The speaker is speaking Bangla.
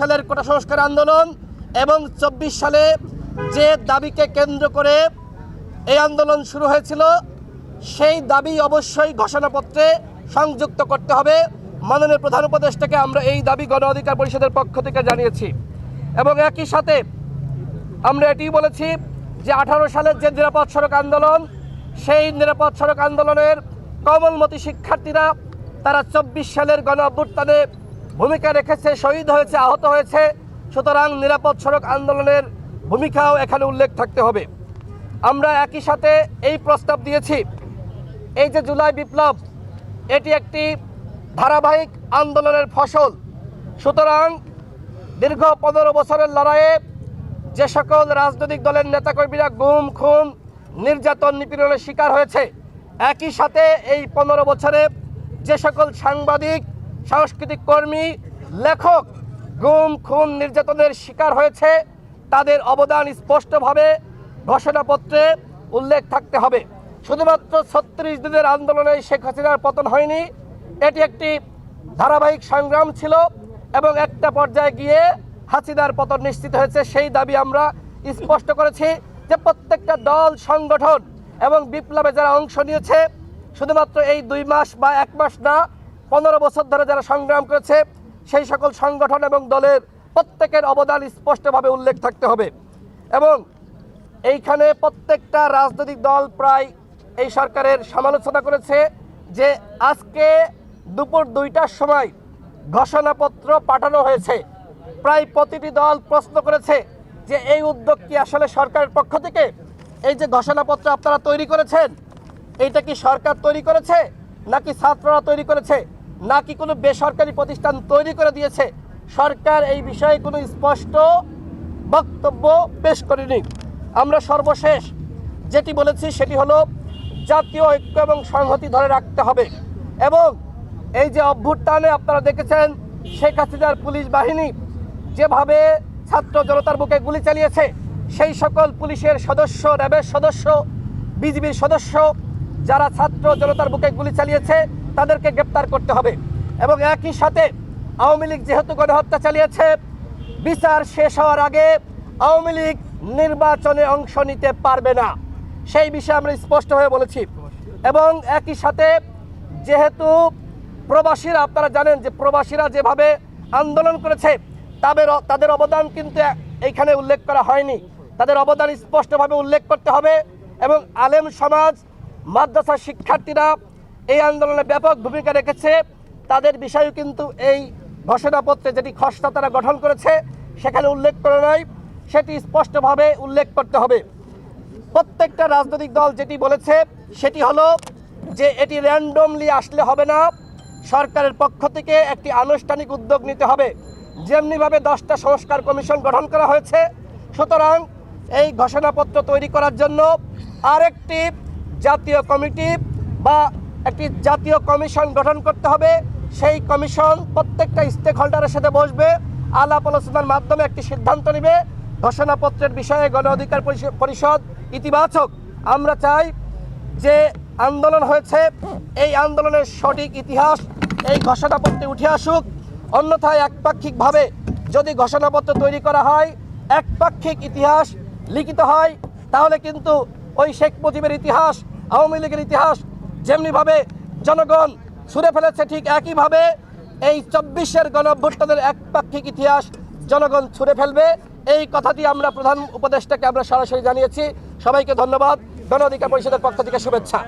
সালের কোটা সংস্কার আন্দোলন এবং চব্বিশ সালে যে দাবিকে কেন্দ্র করে এই আন্দোলন শুরু হয়েছিল, সেই দাবি অবশ্যই ঘোষণাপত্রে সংযুক্ত করতে হবে। মাননীয় প্রধান উপদেষ্টাকে আমরা এই দাবি গণ অধিকার পরিষদের পক্ষ থেকে জানিয়েছি। এবং একই সাথে আমরা এটি বলেছি যে আঠারো সালের যে নিরাপদ সড়ক আন্দোলন, সেই নিরাপদ সড়ক আন্দোলনের কমলমতি শিক্ষার্থীরা, তারা চব্বিশ সালের গণ অভ্যুত্থানে ভূমিকা রেখেছে, শহীদ হয়েছে, আহত হয়েছে। সুতরাং নিরাপদ সড়ক আন্দোলনের ভূমিকাও এখানে উল্লেখ থাকতে হবে। আমরা একই সাথে এই প্রস্তাব দিয়েছি। এই যে জুলাই বিপ্লব, এটি একটি ধারাবাহিক আন্দোলনের ফসল। সুতরাং দীর্ঘ পনেরো বছরের লড়াইয়ে যে সকল রাজনৈতিক দলের নেতাকর্মীরা গুম, খুন, নির্যাতন নিপীড়নের শিকার হয়েছে, একই সাথে এই পনেরো বছরে যে সকল সাংবাদিক সাংস্কৃতিক কর্মী, লেখক, গুম, খুন, নির্যাতনের শিকার হয়েছে। তাদের অবদান স্পষ্টভাবে ঘোষণাপত্রে উল্লেখ থাকতে হবে। শুধুমাত্র ছত্রিশ দিনের আন্দোলনে শেখ হাসিনার পতন হয়নি, এটি একটি ধারাবাহিক সংগ্রাম ছিল এবং একটা পর্যায়ে গিয়ে হাসিনার পতন নিশ্চিত হয়েছে। সেই দাবি আমরা স্পষ্ট করেছি যে প্রত্যেকটা দল, সংগঠন এবং বিপ্লবে যারা অংশ নিয়েছে, শুধুমাত্র এই দুই মাস বা এক মাস না পনেরো বছর ধরে যারা সংগ্রাম করেছে, সেই সকল সংগঠন এবং দলের প্রত্যেকের অবদান স্পষ্টভাবে উল্লেখ থাকতে হবে। এবং এইখানে প্রত্যেকটা রাজনৈতিক দল প্রায় এই সরকারের সমালোচনা করেছে যে আজকে দুপুর দুইটার সময় ঘোষণাপত্র পাঠানো হয়েছে। প্রায় প্রতিটি দল প্রশ্ন করেছে যে এই উদ্যোগ কি আসলে সরকারের পক্ষ থেকে? এই যে ঘোষণাপত্র আপনারা তৈরি করেছেন, এইটা কি সরকার তৈরি করেছে নাকি ছাত্ররা তৈরি করেছে? নাকি কোনো বেসরকারি প্রতিষ্ঠান তৈরি করে দিয়েছে? সরকার এই বিষয়ে কোনো স্পষ্ট বক্তব্য পেশ করেনি। আমরা সর্বশেষ যেটি বলেছি সেটি হলো, জাতীয় ঐক্য এবং সংহতি ধরে রাখতে হবে। এবং এই যে অভ্যুত্থানে আপনারা দেখেছেন, শেখ হাসিনার পুলিশ বাহিনী যেভাবে ছাত্র জনতার বুকে গুলি চালিয়েছে, সেই সকল পুলিশের সদস্য, র্যাবের সদস্য, বিজিবির সদস্য, যারা ছাত্র জনতার বুকে গুলি চালিয়েছে তাদেরকে গ্রেপ্তার করতে হবে। এবং একই সাথে আওয়ামী লীগ যেহেতু গণহত্যা চালিয়েছে, বিচার শেষ হওয়ার আগে আওয়ামী লীগ নির্বাচনে অংশ নিতে পারবে না। সেই বিষয়ে আমরা স্পষ্ট হয়ে বলেছি। এবং একই সাথে যেহেতু প্রবাসীরা, আপনারা জানেন যে প্রবাসীরা যেভাবে আন্দোলন করেছে, তাদের তাদের অবদান কিন্তু এইখানে উল্লেখ করা হয়নি। তাদের অবদান স্পষ্টভাবে উল্লেখ করতে হবে এবং আলেম সমাজ মাদ্রাসা শিক্ষার্থীরা এই আন্দোলনে ব্যাপক ভূমিকা রেখেছে। তাদের বিষয়েও কিন্তু এই ঘোষণাপত্রে যেটি খসড়া তারা গঠন করেছে, সেখানে উল্লেখ করে নয় সেটি স্পষ্টভাবে উল্লেখ করতে হবে। প্রত্যেকটা রাজনৈতিক দল যেটি বলেছে, সেটি হলো যে এটি র্যান্ডমলি আসলে হবে না। সরকারের পক্ষ থেকে একটি আনুষ্ঠানিক উদ্যোগ নিতে হবে। যেমনিভাবে দশটা সংস্কার কমিশন গঠন করা হয়েছে, সুতরাং এই ঘোষণাপত্র তৈরি করার জন্য আরেকটি জাতীয় কমিটি বা একটি জাতীয় কমিশন গঠন করতে হবে। সেই কমিশন প্রত্যেকটা স্টেক হোল্ডারের সাথে বসবে, আলাপ আলোচনার মাধ্যমে একটি সিদ্ধান্ত নেবে। ঘোষণাপত্রের বিষয়ে গণ অধিকার পরিষ- পরিষদ ইতিবাচক। আমরা চাই যে আন্দোলন হয়েছে, এই আন্দোলনের সঠিক ইতিহাস এই ঘোষণাপত্রে উঠে আসুক। অন্যথায় একপাক্ষিকভাবে যদি ঘোষণাপত্র তৈরি করা হয়, একপাক্ষিক ইতিহাস লিখিত হয়, তাহলে কিন্তু ওই শেখ মুজিবের ইতিহাস, আওয়ামী লীগের ইতিহাস যেমনিভাবে জনগণ ছুঁড়ে ফেলেছে ঠিক একইভাবে এই চব্বিশের গণভোটের এক পাক্ষিক ইতিহাস জনগণ ছুঁড়ে ফেলবে। এই কথাটি আমরা প্রধান উপদেষ্টাকে আমরা সরাসরি জানিয়েছি। সবাইকে ধন্যবাদ। গণ অধিকার পরিষদের পক্ষ থেকে শুভেচ্ছা।